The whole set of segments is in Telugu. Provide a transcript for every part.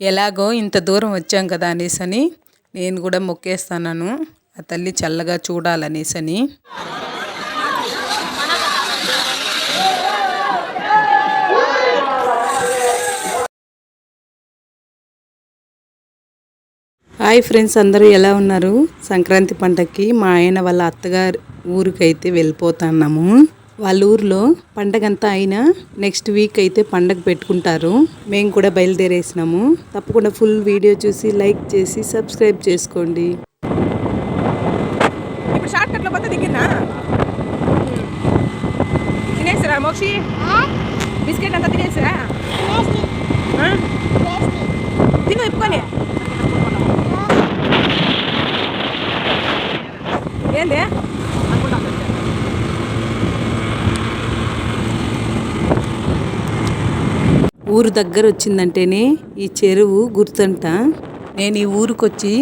ఎలాగో ఇంత దూరం వచ్చాం కదా అనేసని నేను కూడా మొక్కేస్తాను ఆ తల్లి చల్లగా చూడాలనేసని. హాయ్ ఫ్రెండ్స్ అందరూ ఎలా ఉన్నారు? సంక్రాంతి పండగకి మా ఆయన వాళ్ళ అత్తగారు ఊరికైతే వెళ్ళిపోతున్నాము. వాళ్ళ ఊర్లో పండగంతా అయినా నెక్స్ట్ వీక్ అయితే పండగ పెట్టుకుంటారు. మేము కూడా బయలుదేరేసినాము. తప్పకుండా ఫుల్ వీడియో చూసి లైక్ చేసి సబ్స్క్రైబ్ చేసుకోండి. ఇప్పుడు షార్ట్ కట్లో పోతే దిగినా తినేసారా మోక్షి? బిస్కెట్ అంతా తినేసారా? ఆ? తిను ఇప్పుకొని. ఏంది? ఊరు దగ్గర వచ్చిందంటేనే ఈ చెరువు గుర్తంట. నేను ఈ ఊరికొచ్చి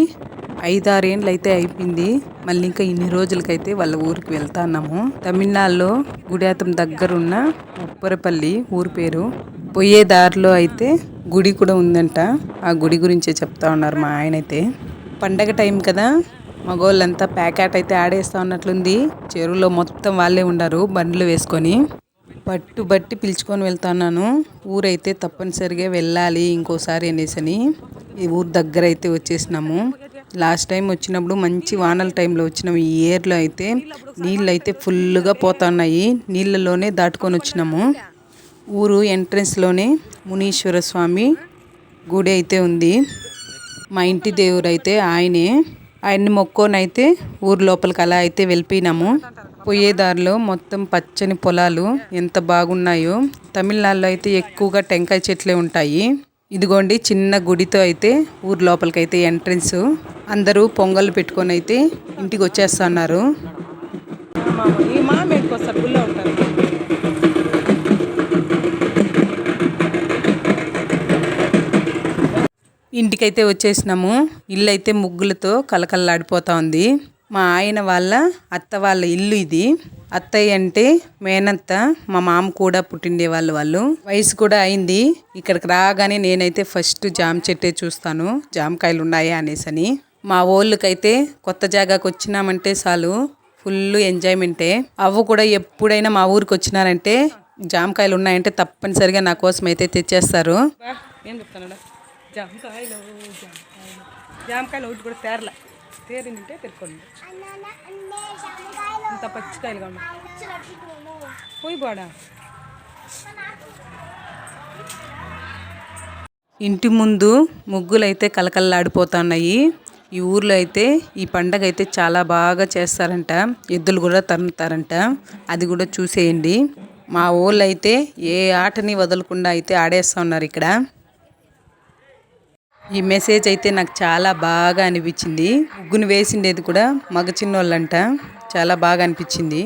ఐదారేండ్లు అయితే అయిపోయింది. మళ్ళీ ఇంకా ఇన్ని రోజులకైతే వాళ్ళ ఊరికి వెళ్తాన్నాము. తమిళనాడులో గుడియాతం దగ్గరున్న ఉప్పరపల్లి ఊరి పేరు. పోయే దారిలో అయితే గుడి కూడా ఉందంట. ఆ గుడి గురించే చెప్తా ఉన్నారు మా ఆయన అయితే పండగ టైం కదా మగోళ్ళంతా ప్యాకెట్ అయితే ఆడేస్తా ఉన్నట్లుంది. చెరువులో మొత్తం వాళ్ళే ఉండరు బండ్లు వేసుకొని. పట్టు బట్టి పిలుచుకొని వెళ్తున్నాను. ఊరైతే తప్పనిసరిగా వెళ్ళాలి ఇంకోసారి అనేసని ఈ ఊరు దగ్గర అయితే వచ్చేసినాము. లాస్ట్ టైం వచ్చినప్పుడు మంచి వానల టైంలో వచ్చినాము ఈ ఇయర్లో అయితే నీళ్ళు అయితే ఫుల్గా పోతున్నాయి. నీళ్ళలోనే దాటుకొని వచ్చినాము. ఊరు ఎంట్రన్స్లోనే మునీశ్వర స్వామి గుడి అయితే ఉంది. మా ఇంటి దేవుడు అయితే ఆయనే. ఆయన్ని మొక్కోనైతే అయితే ఊరు లోపలికి అలా అయితే వెళ్ళిపోయినాము. పోయే దారిలో మొత్తం పచ్చని పొలాలు ఎంత బాగున్నాయో. తమిళనాడులో అయితే ఎక్కువగా టెంకాయ చెట్లే ఉంటాయి. ఇదిగోండి చిన్న గుడితో అయితే ఊరు లోపలికి అయితే ఎంట్రన్స్. అందరూ పొంగల్ పెట్టుకొని అయితే ఇంటికి వచ్చేస్తున్నారు. ఇంటికైతే వచ్చేసినాము. ఇల్లు అయితే ముగ్గులతో కలకల్లాడిపోతా ఉంది. మా ఆయన వాళ్ళ అత్త వాళ్ళ ఇల్లు ఇది. అత్తయ్య అంటే మేనత్త మా మామ కూడా పుట్టిండే వాళ్ళు వాళ్ళు. వయసు కూడా అయింది. ఇక్కడికి రాగానే నేనైతే ఫస్ట్ జామ చెట్టే చూస్తాను. జామకాయలు ఉన్నాయా అనేసని మా ఊళ్ళకైతే కొత్త జాగాకు వచ్చినామంటే చాలు ఫుల్ ఎంజాయ్మెంటే. అవ్వ కూడా ఎప్పుడైనా మా ఊరికి వచ్చినారంటే జామకాయలు ఉన్నాయంటే తప్పనిసరిగా నా కోసం అయితే తెచ్చేస్తారు జామకాయలు జామకాయలు. జామకాయలు ఒకటి కూడా తేరలే. తేరిందంటే తెరుకోండి ఇంత పచ్చికాయలుగా ఉన్నాయి. పోయి బాడా ఇంటి ముందు ముగ్గులైతే కలకల్లాడిపోతున్నాయి. ఈ ఊర్లో అయితే ఈ పండగ అయితే చాలా బాగా చేస్తారంట. ఎద్దులు కూడా తరుముతారంట. అది కూడా చూసేయండి. మా ఊళ్ళో అయితే ఏ ఆటని వదలకుండా అయితే ఆడేస్తూ ఉన్నారు ఇక్కడ. ఈ మెసేజ్ అయితే నాకు చాలా బాగా అనిపించింది. ముగ్గును వేసిండేది కూడా మగ చిన్నోళ్ళంట. చాలా బాగా అనిపించింది.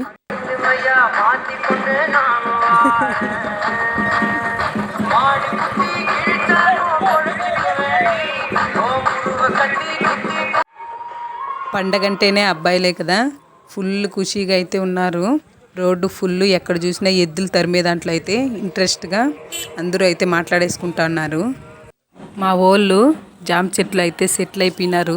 పండగంటేనే అబ్బాయిలే కదా. ఫుల్ ఖుషీగా అయితే ఉన్నారు. రోడ్డు ఫుల్ ఎక్కడ చూసినా ఎద్దులు తరిమే దాంట్లో అయితే ఇంట్రెస్ట్గా అందరూ అయితే మాట్లాడేసుకుంటా ఉన్నారు. మా వాళ్ళు జామ చెట్లు అయితే సెటిల్ అయిపోయినారు.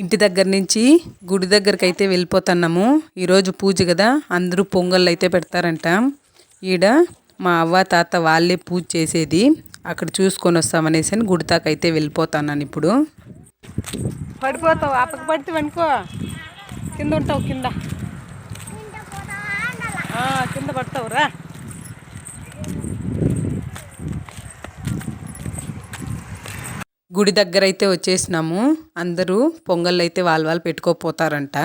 ఇంటి దగ్గర నుంచి గుడి దగ్గరికి అయితే వెళ్ళిపోతున్నాము. ఈరోజు పూజ కదా అందరూ పొంగళ్ళు అయితే పెడతారంట. ఈడ మా అవ్వ తాత వాళ్ళే పూజ చేసేది. అక్కడ చూసుకొని వస్తామనేసి అని గుడి దాకా అయితే వెళ్ళిపోతున్నాను ఇప్పుడు. పడిపోతావు? అప్పకి పడితే అనుకో కింద ఉంటావు కింద. కింద పడతావు రా గుడి దగ్గర అయితే వచ్చేసినాము. అందరూ పొంగళ్ళు అయితే వాళ్ళు వాళ్ళు పెట్టుకోపోతారంట.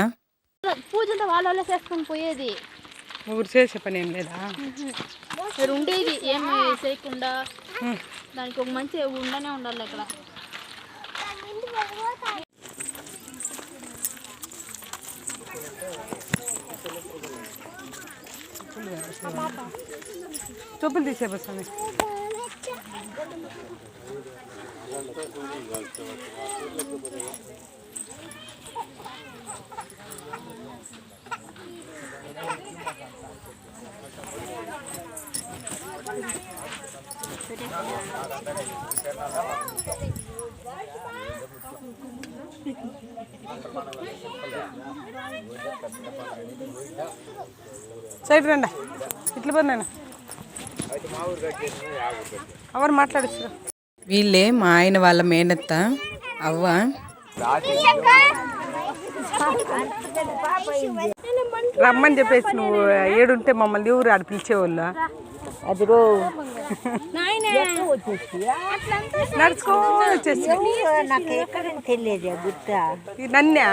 పూజంతా వాళ్ళ వాళ్ళే చేసుకొని పోయేది. ఊరు చేసే పని ఏం లేదా? మీరు ఉండేది. ఏం చేయకుండా దానికి ఒక మంచి ఉండనే ఉండాలి ఇక్కడ చెప్పులు తీసే బస్సు సైడ్ రండి. ఇట్లా పోయినా ఎవరు మాట్లాడచ్చు వీళ్ళే మా ఆయన వాళ్ళ మేనత్త అవ్వ. రమ్మని చెప్పేసి నువ్వు ఏడుంటే మమ్మల్ని ఊరు ఆడ పిలిచేవాళ్ళు? అదిగో. నడుచుకొని వచ్చేసి. నాకు ఎక్కడని తెలియదు గుర్త నన్నే?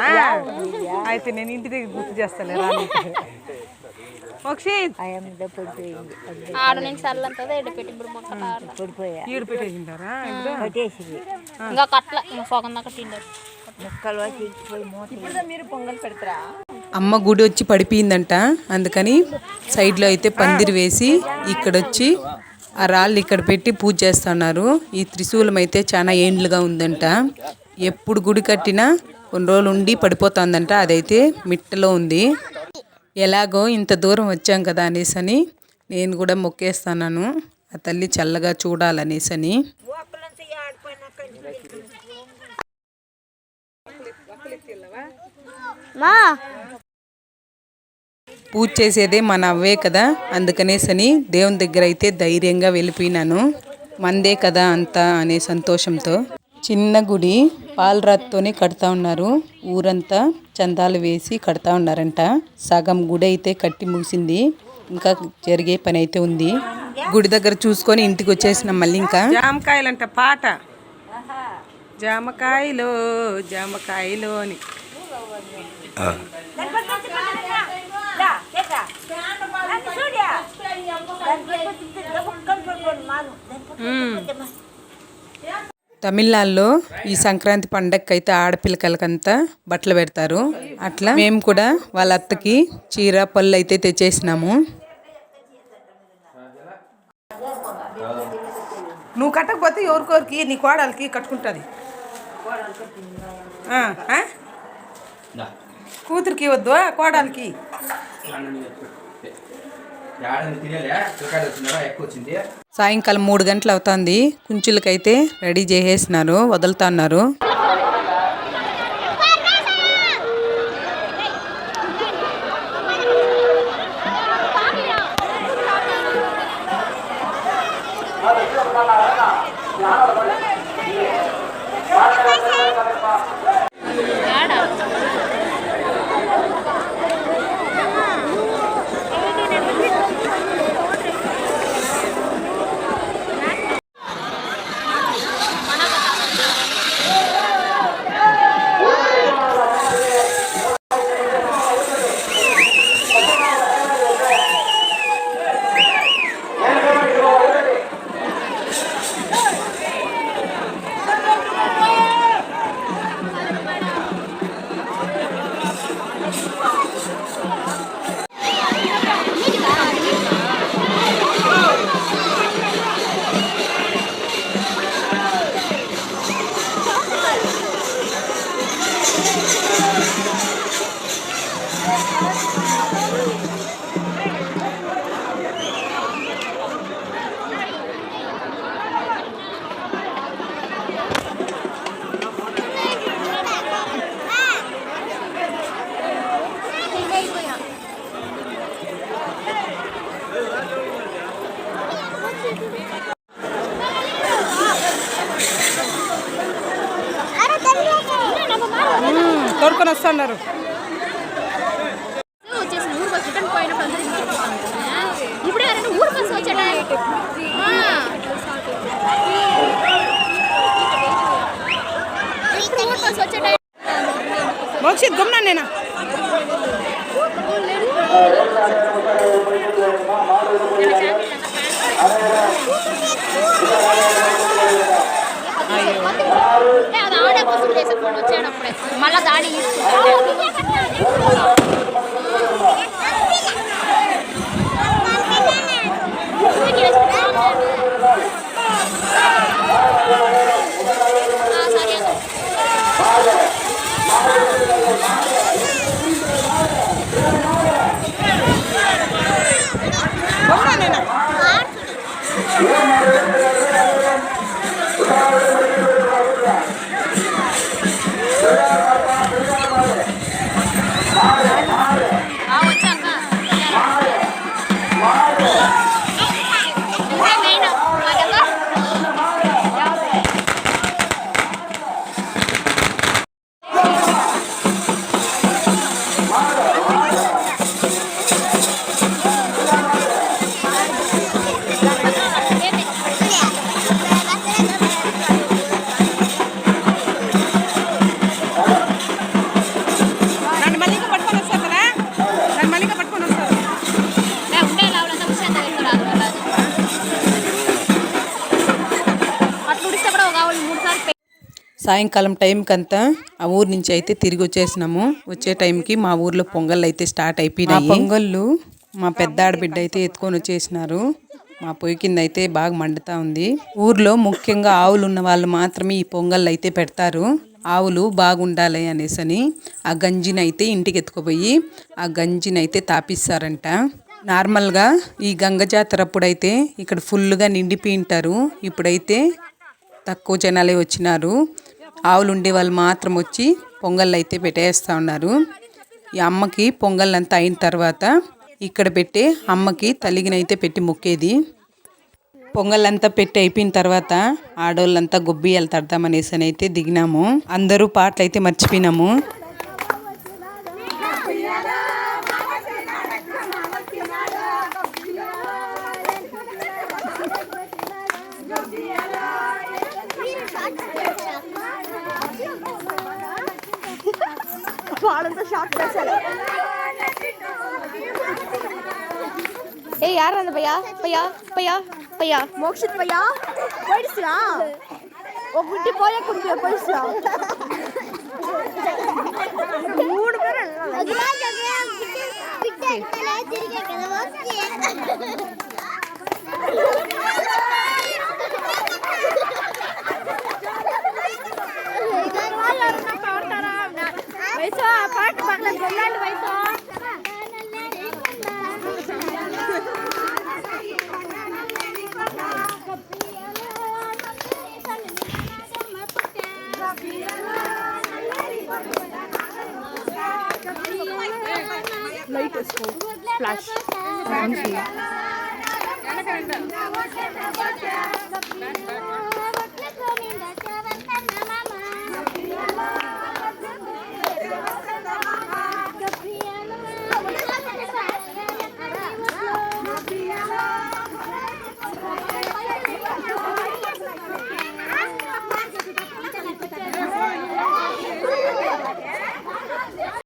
అయితే నేను ఇంటి దగ్గర గుర్తు చేస్తాను ఆడ నుంచి చల్లంతదా ఇప్పుడు ఇంకా కట్ల సగం దాకా తిండారు. ఇచ్చిపోయి మూత అమ్మ గుడి వచ్చి పడిపోయిందంట. అందుకని సైడ్లో అయితే పందిరి వేసి ఇక్కడొచ్చి ఆ రాళ్ళు ఇక్కడ పెట్టి పూజ చేస్తున్నారు. ఈ త్రిశూలం అయితే చాలా ఏండ్లుగా ఉందంట. ఎప్పుడు గుడి కట్టినా కొన్ని రోజులు ఉండి పడిపోతుందంట. అదైతే మిట్టలో ఉంది. ఎలాగో ఇంత దూరం వచ్చాం కదా అనేసని నేను కూడా మొక్కేస్తున్నాను ఆ తల్లి చల్లగా చూడాలనేసని. పూజ చేసేదే మన అవ్వే కదా అందుకనేసని దేవుని దగ్గర అయితే ధైర్యంగా వెళ్ళిపోయినాను. మందే కదా అంతా అనే సంతోషంతో. చిన్న గుడి పాలరాతితోనే కడతా ఉన్నారు. ఊరంతా చందాలు వేసి కడతా ఉన్నారంట. సగం గుడి అయితే కట్టి ముగిసింది. ఇంకా జరిగే పని అయితే ఉంది. గుడి దగ్గర చూసుకొని ఇంటికి వచ్చేసినాం మళ్ళీ ఇంకా. జామకాయలంట పాట. జామకాయలు జామకాయలు అని తమిళనాడులో ఈ సంక్రాంతి పండగకి అయితే ఆడపిల్లకలకంతా బట్టలు పెడతారు. అట్లా మేము కూడా వాళ్ళ అత్తకి చీర పళ్ళు అయితే తెచ్చేసినాము. నువ్వు కట్టకపోతే ఎవరికొరికి? నీ కోడలికి కట్టుకుంటుంది? కూతురికి వద్దు కోడలికి. సాయంకాలం మూడు గంటలు అవుతుంది. కుంచులకైతే రెడీ చేసేసినారు వదులుతున్నారు తోడుకొని వస్తున్నారు వచ్చేటప్పుడే మళ్ళా సాయంకాలం టైంకంతా ఆ ఊరు నుంచి అయితే తిరిగి వచ్చేసినాము. వచ్చే టైంకి మా ఊర్లో పొంగల్ అయితే స్టార్ట్ అయిపోయినాయి. పొంగళ్ళు మా పెద్ద ఆడబిడ్డ అయితే ఎత్తుకొని వచ్చేసినారు. మా పొయ్యి కింద అయితే బాగా మండుతా ఉంది. ఊర్లో ముఖ్యంగా ఆవులు ఉన్న వాళ్ళు మాత్రమే ఈ పొంగళ్ళు అయితే పెడతారు. ఆవులు బాగుండాలి అనేసని ఆ గంజిని అయితే ఇంటికి ఎత్తుకుపోయి ఆ గంజిని అయితే తాపిస్తారంట. నార్మల్గా ఈ గంగ జాతర అప్పుడైతే ఇక్కడ ఫుల్గా నిండిపోయి ఉంటారు. ఇప్పుడైతే తక్కువ జనాలే వచ్చినారు. ఆవులు ఉండే వాళ్ళు మాత్రం వచ్చి పొంగల్ అయితే పెట్టేస్తూ ఉన్నారు. ఈ అమ్మకి పొంగల్ అంతా అయిన తర్వాత ఇక్కడ పెట్టే అమ్మకి తలిగినైతే పెట్టి మొక్కేది. పొంగళ్ళంతా పెట్టి అయిపోయిన తర్వాత ఆడోళ్ళంతా గొబ్బియాలు తడదామనేసి అని అయితే దిగినాము. అందరూ పాటలు అయితే మర్చిపోయినాము. ஏய் யார் அந்த பையா? பையா பையா பையா? மோக்ஷித் பையா? போயிடுச்சுடா. உங்ககிட்ட போய குடிக்க போயிடுச்சுடா. மூணு பேரும் பாட்டு பாடல சொல்லாண்டு வயசு. వెనక